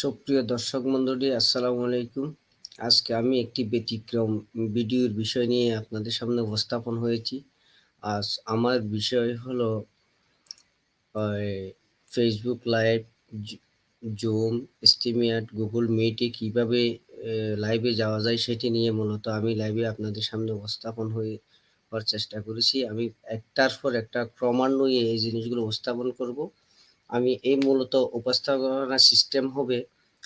সুপ্রিয় দর্শক মণ্ডলী আসসালামু আলাইকুম। আজকে আমি একটি ব্যতিক্রম ভিডিওর বিষয় নিয়ে আপনাদের সামনে উপস্থাপন হয়েছি। আজ আমার বিষয় হলো Facebook live Zoom StreamYard Google মিটে কীভাবে লাইভে যাওয়া যায় সেটি নিয়ে মূলত আমি লাইভে আপনাদের সামনে উপস্থাপন হয়ে, হওয়ার চেষ্টা করেছি। আমি একটার পর একটা ক্রমান্বয়ে এই জিনিসগুলো উপস্থাপন করব। আমি এই মূলত উপস্থাপনা সিস্টেম হবে,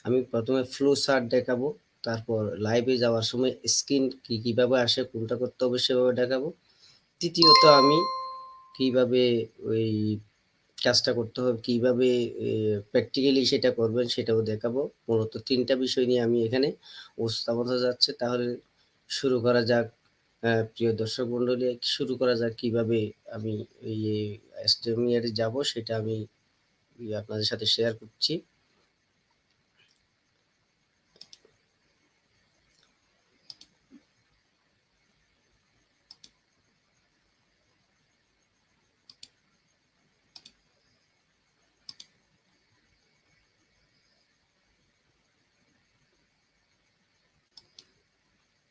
আমি প্রথমে ফ্লো চার্ট দেখাবো, তারপর লাইভে যাওয়ার সময় স্ক্রিন কী কীভাবে আসে, কোনটা করতে হবে সেভাবে দেখাবো। তৃতীয়ত আমি কীভাবে ওই কাজটা করতে হবে, কীভাবে প্র্যাকটিক্যালি সেটা করবেন সেটাও দেখাবো। মূলত তিনটা বিষয় নিয়ে আমি এখানে উপস্থাপন যাচ্ছে। তাহলে শুরু করা যাক। প্রিয় দর্শক মন্ডলী, শুরু করা যাক কীভাবে আমি এই এস্টেমিয়ারে যাব, সেটা আমি আপনাদের সাথে শেয়ার করছি।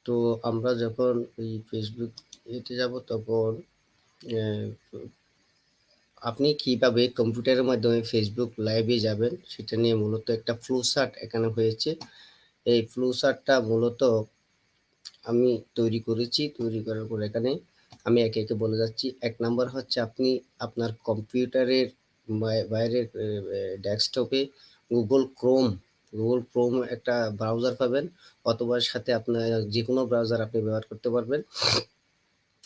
তো আমরা যখন এই ফেসবুক এতে যাব তখন আপনি কীভাবে কম্পিউটারের মাধ্যমে ফেসবুক লাইভে যাবেন, সেটা নিয়ে মূলত একটা ফ্লু শার্ট এখানে হয়েছে। এই ফ্লু শার্টটা মূলত আমি তৈরি করেছি, তৈরি করার পর এখানে আমি একে একে বলে যাচ্ছি। এক নাম্বার হচ্ছে আপনি আপনার কম্পিউটারের বাইরের ডেস্কটপে গুগল ক্রোম গুগল ক্রোম একটা ব্রাউজার পাবেন, অথবা সাথে আপনার যে কোনো ব্রাউজার আপনি ব্যবহার করতে পারবেন।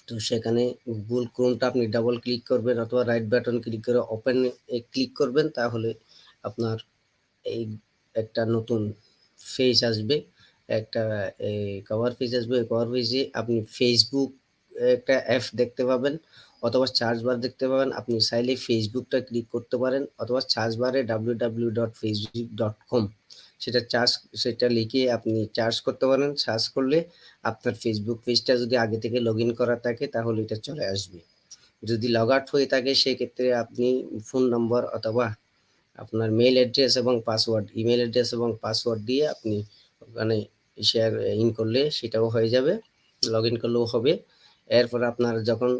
তো সেখানে গুগল ক্রোমটা আপনি ডাবল ক্লিক করবেন অথবা রাইট বাটন ক্লিক করে ওপেন এ ক্লিক করবেন, তাহলে আপনার এই একটা নতুন ফেজ আসবে। একটা কভার পেজ আসবে। কভার পেজে আপনি ফেসবুক একটা অ্যাপ দেখতে পাবেন অথবা চার্জ বার দেখতে পাবেন। আপনি চাইলে ফেসবুকটা ক্লিক করতে পারেন অথবা চার্জ বারে W W dot Facebook dot com সেটা চার্জ সেটা লিখে আপনি চার্জ করতে পারেন। সার্চ করলে আপনার ফেসবুক পেজটা যদি আগে থেকে লগ ইন করা থাকে, তাহলে এটা চলে আসবে। যদি লগ আউট হয়ে থাকে, সেক্ষেত্রে আপনি ফোন নম্বর অথবা আপনার মেল অ্যাড্রেস এবং পাসওয়ার্ড ইমেল অ্যাড্রেস এবং পাসওয়ার্ড দিয়ে আপনি ওখানে শেয়ার ইন করলে সেটাও হয়ে যাবে লগ ইন করলেও হবে। এরপর আপনার যখন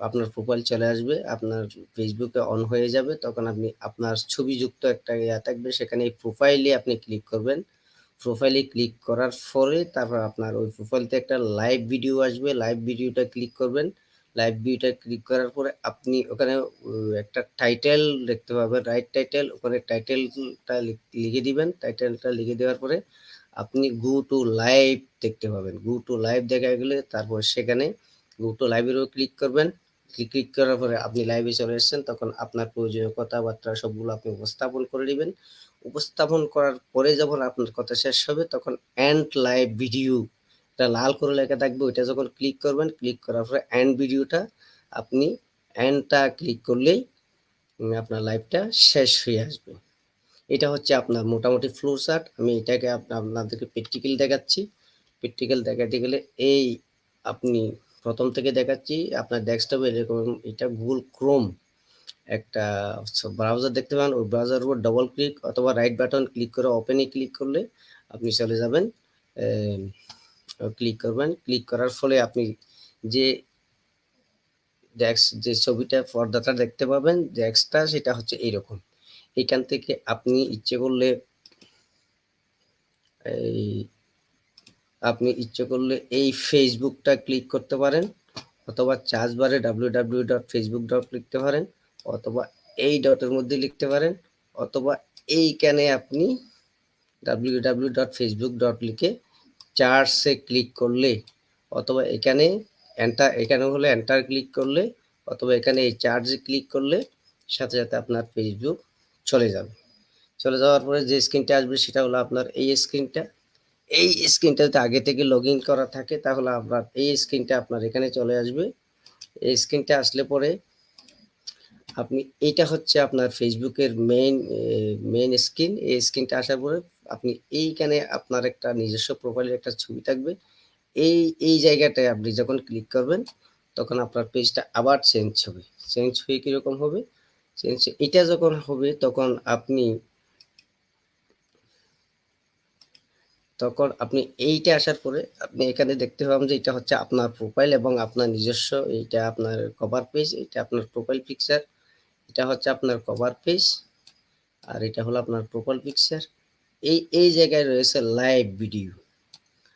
আপনার প্রোফাইল চলে আসবে, আপনার ফেসবুকে অন হয়ে যাবে, তখন আপনি আপনার ছবিযুক্ত একটা ইয়া থাকবে, সেখানে এই প্রোফাইলে আপনি ক্লিক করবেন। প্রোফাইলে ক্লিক করার পরে তারপর আপনার ওই প্রোফাইলতে একটা লাইভ ভিডিও আসবে লাইভ ভিডিওটা ক্লিক করবেন। লাইভ ভিডিওটা ক্লিক করার পরে আপনি ওখানে একটা টাইটেল দেখতে পাবেন রাইট টাইটেল ওখানে টাইটেলটা লিখে দিবেন। টাইটেলটা লিখে দেওয়ার পরে আপনি গো টু লাইভ দেখতে পাবেন। গো টু লাইভ দেখা গেলে তারপর সেখানে গো টু লাইভেরও ক্লিক করবেন। ক্লিক করার পরে আপনি লাইভে চলে এসেছেন, তখন আপনার প্রয়োজনীয় কথাবার্তা সবগুলো আপনি উপস্থাপন করে নেবেন। উপস্থাপন করার পরে যখন আপনার কথা শেষ হবে, তখন অ্যান্ড লাইভ ভিডিও এটা লাল করে লেখা থাকবে। ওইটা যখন ক্লিক করবেন ক্লিক করার পরে অ্যান্ড ভিডিওটা আপনি অ্যান্ডটা ক্লিক করলেই আপনার লাইভটা শেষ হয়ে আসবে। এটা হচ্ছে আপনার মোটামুটি ফ্লো চার্ট আমি এটাকে আপনাদেরকে প্র্যাকটিক্যাল দেখাচ্ছি। প্র্যাকটিক্যাল দেখাতে গেলে এই আপনি প্রথম থেকে দেখাচ্ছি আপনার ডেস্কটপে এরকম এটা গুগল ক্রোম একটা ব্রাউজার দেখতে পান। ওই ব্রাউজার উপর ডবল ক্লিক অথবা রাইট বাটন ক্লিক করে ওপেনে ক্লিক করলে আপনি চলে যাবেন। ক্লিক করবেন। ক্লিক করার ফলে আপনি যে ডেস্ক যে ছবিটা পর্দাটা দেখতে পাবেন ডেস্কটা সেটা হচ্ছে এইরকম। এখান থেকে আপনি ইচ্ছে করলে এই আপনি ইচ্ছে করলে এই ফেসবুকটা ক্লিক করতে পারেন, অথবা চার্জ বারে ডাব্লিউ ডট ফেসবুক ডট লিখতে পারেন, অথবা এই ডটের মধ্যে লিখতে পারেন, অথবা এইখানে আপনি W W dot Facebook dot লিখে চার্জে ক্লিক করলে, অথবা এখানে এন্টার এখানে হলে এন্টার ক্লিক করলে, অথবা এখানে এই চার্জে ক্লিক করলে, সাথে সাথে আপনার ফেসবুক চলে যাবে। চলে যাওয়ার পরে যে স্ক্রিনটা আসবে সেটা হলো আপনার এই স্ক্রিনটা এই স্ক্রিনটাতে আগে থেকে লগ ইন করা থাকে, তাহলে আপনার এই স্ক্রিনটা আপনার এখানে চলে আসবে। এই স্ক্রিনটা আসলে পরে আপনি, এইটা হচ্ছে আপনার ফেসবুকের মেইন মেইন স্ক্রিন এই স্ক্রিনটা আসার পরে আপনি এইখানে আপনার একটা নিজস্ব প্রোফাইলের একটা ছবি থাকবে। এই এই জায়গাটায় আপনি যখন ক্লিক করবেন, তখন আপনার পেজটা আবার চেঞ্জ হবে। চেঞ্জ হয়ে কীরকম হবে? চেঞ্জ এটা যখন হবে, তখন আপনি তখন আপনি এইটা আসার পরে আপনি এখানে দেখতে পাবেন যে এটা হচ্ছে আপনার প্রোফাইল এবং আপনার নিজস্ব এইটা আপনার কভার পেজ এটা আপনার প্রোফাইল পিকচার এটা হচ্ছে আপনার কভার পেজ আর এটা হলো আপনার প্রোফাইল পিকচার এই এই জায়গায় রয়েছে লাইভ ভিডিও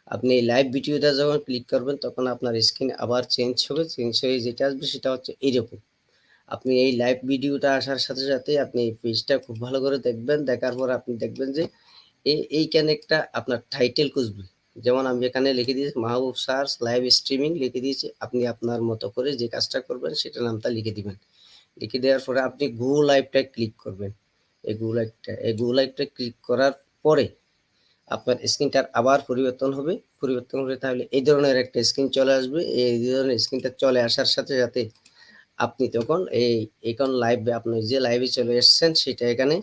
আপনি এই লাইভ ভিডিওটা যখন ক্লিক করবেন, তখন আপনার স্ক্রিন আবার চেঞ্জ হবে। চেঞ্জ হয়ে যেটা আসবে সেটা হচ্ছে এইরকম আপনি এই লাইভ ভিডিওটা আসার সাথে সাথে আপনি এই পেজটা খুব ভালো করে দেখবেন। দেখার পর আপনি দেখবেন যে এইখানে একটা আপনার টাইটেল খুঁজবে যেমন আমি এখানে লিখে দিয়েছি, মাহবুব সার্চ লাইভ স্ট্রিমিং লিখে দিয়েছি, আপনি আপনার মতো করে যে কাজটা করবেন সেটা নামটা লিখে দিবেন। লিখে দেওয়ার পরে আপনি গো লাইভটা ক্লিক করবেন। এই গো লাইভটা এই গো লাইভটা ক্লিক করার পরে আপনার স্ক্রিনটার আবার পরিবর্তন হবে। পরিবর্তন হবে তাহলে এই ধরনের একটা স্ক্রিন চলে আসবে। এই ধরনের স্ক্রিনটা চলে আসার সাথে সাথে আপনি তখন এই, এখন লাইভে আপনি যে লাইভে চলে এসছেন, সেটা এখানে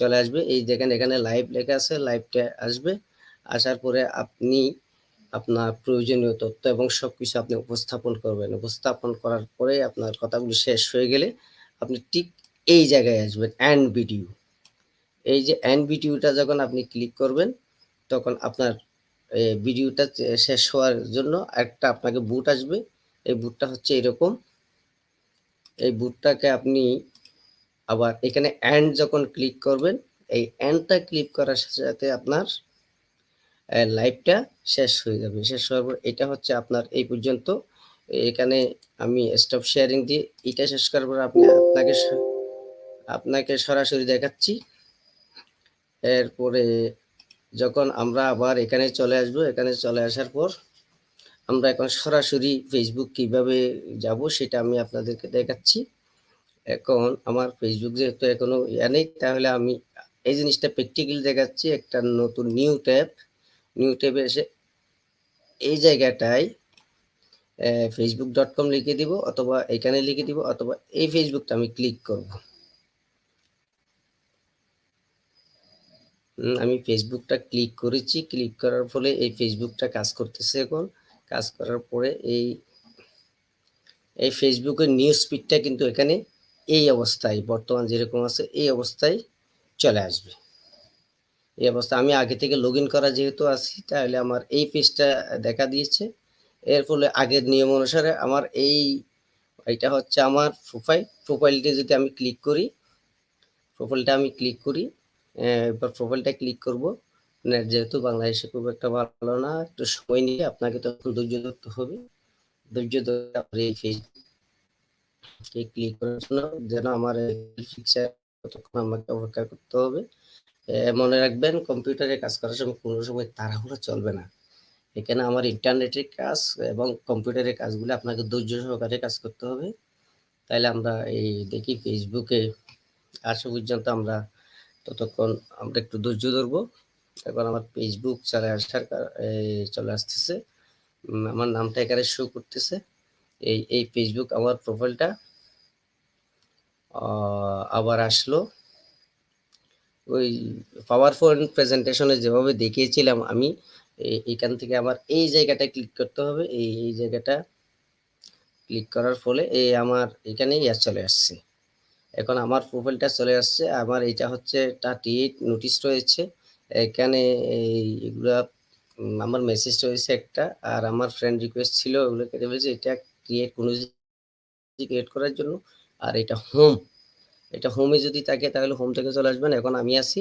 চলে আসবে। এই দেখেন এখানে লাইভ লেখা আছে লাইভটা আসবে। আসার পরে আপনি আপনার প্রয়োজনীয় তথ্য এবং সব কিছু আপনি উপস্থাপন করবেন। উপস্থাপন করার পরে আপনার কথাগুলো শেষ হয়ে গেলে আপনি ঠিক এই জায়গায় আসবেন অ্যান্ড ভিডিও এই যে অ্যান্ড ভিডিওটা যখন আপনি ক্লিক করবেন, তখন আপনার ভিডিওটা শেষ হওয়ার জন্য একটা আপনাকে বুট আসবে। এই বুটটা হচ্ছে এরকম। এই বুটটাকে আপনি আবার এখানে অ্যান্ড যখন ক্লিক করবেন, এই অ্যান্ডটা ক্লিক করার সাথে সাথে আপনার লাইভটা শেষ হয়ে যাবে। শেষ হওয়ার পর এটা হচ্ছে আপনার এই পর্যন্ত। এখানে আমি স্টপ শেয়ারিং দিয়ে এটা শেষ করার পর আপনি আপনাকে আপনাকে সরাসরি দেখাচ্ছি। এরপরে যখন আমরা আবার এখানে চলে আসব, এখানে চলে আসার পর আমরা এখন সরাসরি ফেসবুক কীভাবে যাব সেটা আমি আপনাদেরকে দেখাচ্ছি। এখন আমার ফেসবুক যেহেতু এখনও ইয়া নেই, তাহলে আমি এই জিনিসটা প্র্যাকটিক্যাল দেখাচ্ছি, একটা নতুন নিউ ট্যাব নিউ ট্যাবে এসে এই জায়গাটায় ফেসবুক ডট কম লিখে দিব অথবা এখানে লিখে দিব অথবা এই ফেসবুকটা আমি ক্লিক করব। আমি ফেসবুকটা ক্লিক করেছি ক্লিক করার ফলে এই ফেসবুকটা কাজ করতেছে এখন। কাজ করার পরে এই এই ফেসবুকের নিউজ ফিডটা কিন্তু এখানে এই অবস্থায়, বর্তমান যেরকম আছে, এই অবস্থায় চলে আসবে। এই অবস্থা, আমি আগে থেকে লগ করা যেহেতু আছি, তাহলে আমার এই পেজটা দেখা দিয়েছে। এর ফলে আগের নিয়ম অনুসারে আমার এই, এটা হচ্ছে আমার প্রোফাইল প্রোফাইলটি যদি আমি ক্লিক করি প্রোফাইলটা আমি ক্লিক করি এবার প্রোফাইলটা ক্লিক করব। নেট যেহেতু বাংলাদেশে খুব একটা ভালো না, একটু সময় নিয়ে আপনাকে তখন ধৈর্য ধরতে হবে। ধৈর্য ধরে এই ফেসবুকে ক্লিক করার জন্য যেন আমার ফিক্সার ততক্ষণ আমাকে অপেক্ষা করতে হবে। মনে রাখবেন কম্পিউটারে কাজ করার সময় কোনো সময় তাড়াহুড়ো চলবে না। এখানে আমার ইন্টারনেটের কাজ এবং কম্পিউটারের কাজগুলো আপনাকে ধৈর্য সহকারে কাজ করতে হবে। তাইলে আমরা এই দেখি ফেসবুকে আসা পর্যন্ত আমরা ততক্ষণ আমরা একটু ধৈর্য ধরবো। এখন আমার ফেসবুক চলে আসার চলে আসতেছে। আমার নামটা এখানে শো করতেছে। এই এই ফেসবুক আমার প্রোফাইলটা আবার আসলো। ওই পাওয়ার পয়েন্ট প্রেজেন্টেশনে যেভাবে দেখিয়েছিলাম আমি এখান থেকে আমার এই জায়গাটা ক্লিক করতে হবে। এই এই জায়গাটা ক্লিক করার ফলে এই আমার এখানে ইয়ার চলে আসছে। এখন আমার প্রোফাইলটা চলে আসছে। আমার এটা হচ্ছে থার্টি এইট নোটিশ রয়েছে। এখানে এগুলা আমার মেসেজ রয়েছে একটা, আর আমার ফ্রেন্ড রিকোয়েস্ট ছিল ওগুলো কেটে বলছে, এটা ক্রিয়েট কোনো ক্রিয়েট করার জন্য, আর এটা হোম এটা হোমে যদি থাকে তাহলে হোম থেকে চলে আসবেন। এখন আমি আসি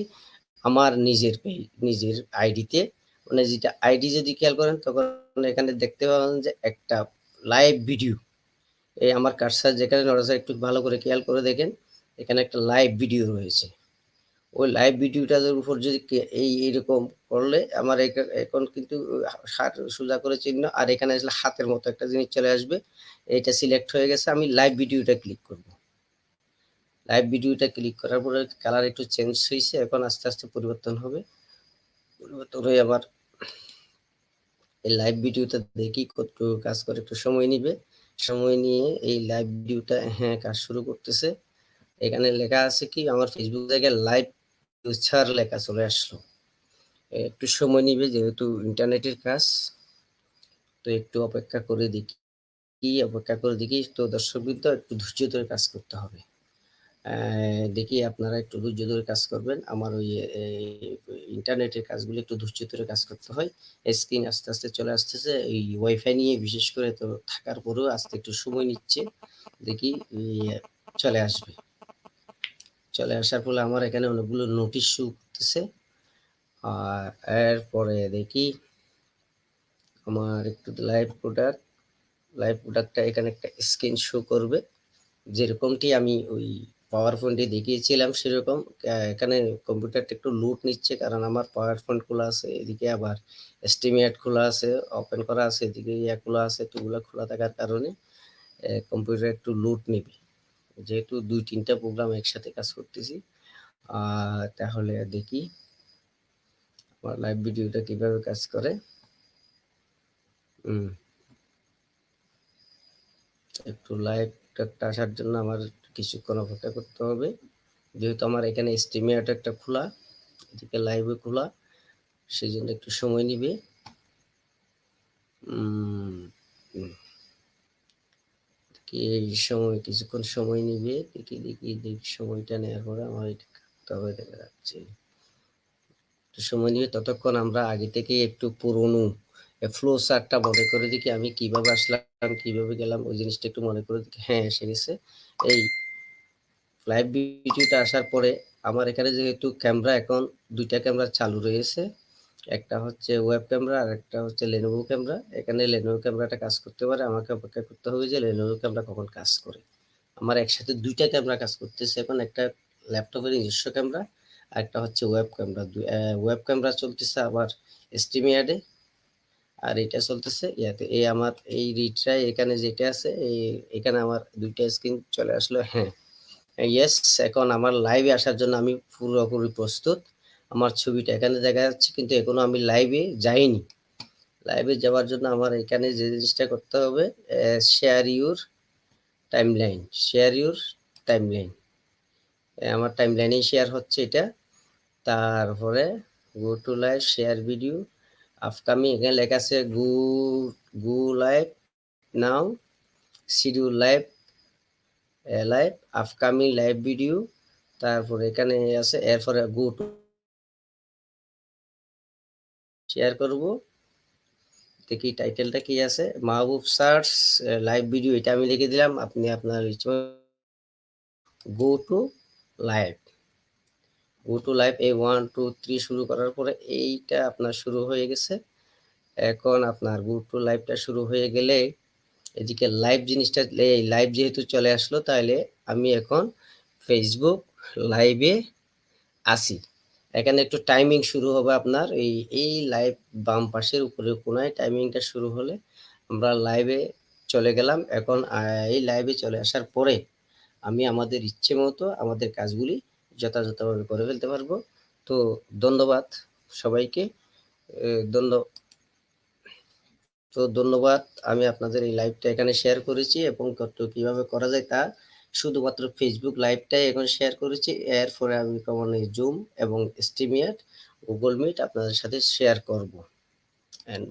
আমার নিজের নিজের আইডিতে মানে যেটা আইডি যদি খেয়াল করেন, তখন এখানে দেখতে পাবেন যে একটা লাইভ ভিডিও এই আমার কারসার যেখানে নড়াচড়া একটু ভালো করে খেয়াল করে দেখেন, এখানে একটা লাইভ ভিডিও রয়েছে। ওই লাইভ ভিডিওটার উপর যদি এই এইরকম করলে আমার এখন কিন্তু হাত সোজা করে চিহ্ন আর এখানে আসলে হাতের মতো একটা জিনিস চলে আসবে। এটা সিলেক্ট হয়ে গেছে, আমি লাইভ ভিডিওটা ক্লিক করব। লাইভ ভিডিওটা ক্লিক করার পরে কালার একটু চেঞ্জ হয়েছে, এখন আস্তে আস্তে পরিবর্তন হবে। পরিবর্তন হয়ে আবার এই লাইভ ভিডিওটা দেখি কত কাজ করে, একটু সময় নিবে। সময় নিয়ে এই লাইভ ভিডিওটা হ্যাঁ কাজ শুরু করতেছে। এখানে লেখা আছে কি, আমার ফেসবুক জায়গায় লাইভ ফিউচার লেখা চলে আসলো। একটু সময় নিবে যেহেতু ইন্টারনেটের কাজ। তো একটু অপেক্ষা করে দেখি কি অপেক্ষা করে দেখি। তো দর্শকবৃন্দ, একটু ধৈর্য ধরে কাজ করতে হবে। দেখি আপনারা একটু ধৈর্য ধরে কাজ করবেন। আমার ওই ইন্টারনেটের কাজগুলো একটু ধৈর্য ধরে কাজ করতে হয়। স্ক্রিন আস্তে আস্তে চলে আসতেছে। এই ওয়াইফাই নিয়ে বিশেষ করে তো থাকার পরেও আস্তে একটু সময় নিচ্ছে। দেখি চলে আসবে। চলে আসার ফলে আমার এখানে অনেকগুলো নোটিশ শু করতেছে আর এরপরে দেখি আমার একটু লাইভ প্রোডাক্ট লাইভ প্রোডাক্টটা এখানে একটা স্ক্রিন শো করবে। যেরকমটি আমি ওই পাওয়ার পয়েন্টে দেখিয়েছিলাম সেরকম এখানে কম্পিউটারটা একটু লুট নিচ্ছে কারণ আমার পাওয়ার পয়েন্ট খোলা আছে, এদিকে আবার এস্টিমেট খোলা আছে ওপেন করা আছে, এদিকে ইয়া খোলা আছে এতগুলো খোলা থাকার কারণে কম্পিউটার একটু লুট নেবে। যেহেতু দুই তিনটা প্রোগ্রাম একসাথে কাজ করতেছি তাহলে দেখি। লাইভ ভিডিওটা কীভাবে কাজ করে? একটু লাইভটা আসার জন্য আমার কিছুক্ষণ অপেক্ষা করতে হবে। যেহেতু আমার এখানে স্ট্রিমিয়াট একটা খোলা, এদিকে লাইভে খোলা সেই জন্য একটু সময় নিবে। এই সময়, কিছুক্ষণ সময় নিবে, দেখি দেখি দেখি, সময়টা নেওয়ার পরে আমার তবে দেখা যাচ্ছে একটু সময় নিবে ততক্ষণ আমরা আগে থেকে একটু পুরনো ফ্লো চার্টটা মনে করে দেখি আমি কীভাবে আসলাম, কীভাবে গেলাম, ওই জিনিসটা একটু মনে করে দেখি। হ্যাঁ এসে গেছে। এই লাইভ ভিডিওটা আসার পরে আমার এখানে যেহেতু ক্যামেরা এখন দুইটা ক্যামেরা চালু রয়েছে। একটা হচ্ছে ওয়েব ক্যামেরা আর একটা হচ্ছে লেনোভো ক্যামেরা এখানে লেনোভো ক্যামেরাটা কাজ করতে পারে, আমাকে অপেক্ষা করতে হবে যে লেনোভো ক্যামেরা কখন কাজ করে। আমার একসাথে দুইটা ক্যামেরা কাজ করতেছে, এখন একটা ল্যাপটপের নিজস্ব ক্যামেরা আর একটা হচ্ছে ওয়েব ক্যামেরা ওয়েব ক্যামেরা চলতেছে আবার স্টিমিয়াডে আর এটা চলতেছে ইয়াতে। এই আমার, এই রিট্রাই এখানে যেটা আছে, এই, এখানে আমার দুইটা স্ক্রিন চলে আসলো। হ্যাঁ। ইয়েস এখন আমার লাইভে আসার জন্য আমি পুরোপুরি প্রস্তুত। আমার ছবিটা এখানে দেখা যাচ্ছে, কিন্তু এখনও আমি লাইভে যাইনি। লাইভে যাওয়ার জন্য আমার এখানে যে জিনিসটা করতে হবে share your timeline share your timeline আমার টাইম লাইনেই শেয়ার হচ্ছে এটা। তারপরে go to live share video upcoming এখানে লেখা আছে go go live now schedule live live upcoming live video তারপরে এখানে আছে, এরপরে গো টু শেয়ার করব, দেখি টাইটেলটা কি আছে, মাহবুব সার্চ লাইভ ভিডিও এটা আমি লিখে দিলাম, আপনি আপনার go to live go to live এই ওয়ান টু থ্রি শুরু করার পরে এইটা আপনার শুরু হয়ে গেছে। এখন আপনার গো টু লাইভটা শুরু হয়ে গেলে এদিকে লাইভ জিনিসটা, এই লাইভ যেহেতু চলে আসলো তাহলে আমি এখন ফেসবুক লাইভে আসি। এখানে একটু টাইমিং শুরু হবে আপনার, এই এই লাইভ বাম পাশের উপরে কোনায় টাইমিংটা শুরু হলে আমরা লাইভে চলে গেলাম। এখন এই লাইভে চলে আসার পরে আমি আমাদের ইচ্ছে মতো আমাদের কাজগুলি যথাযথভাবে করে ফেলতে পারব। তো ধন্যবাদ সবাইকে। ধন্যবাদ তো ধন্যবাদ। আমি আপনাদের এই লাইভটা এখানে শেয়ার করেছি এবং কীভাবে করা যায় তা শুধুমাত্র ফেসবুক লাইভটাই এখন শেয়ার করেছি। এরপরে আমি কমন জুম এবং স্টিমিয়ার গুগল মিট আপনাদের সাথে শেয়ার করব। অ্যান্ড